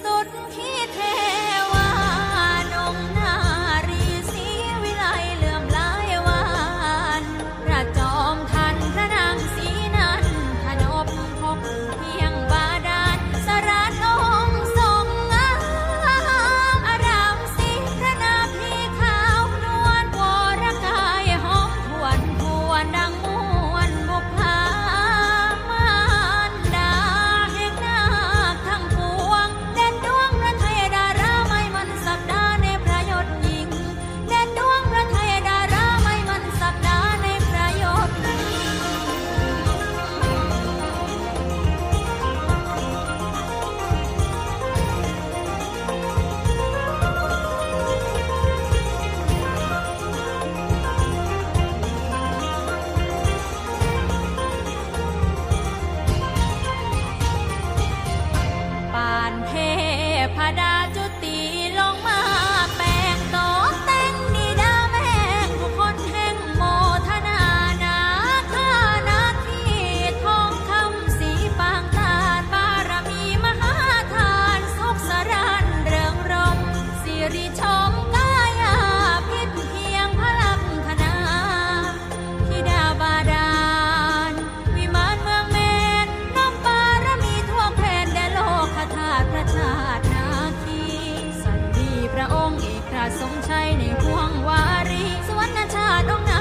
สุดที่ พดาจาติสมชัยในห่วงวารีสวรรณชาติองค์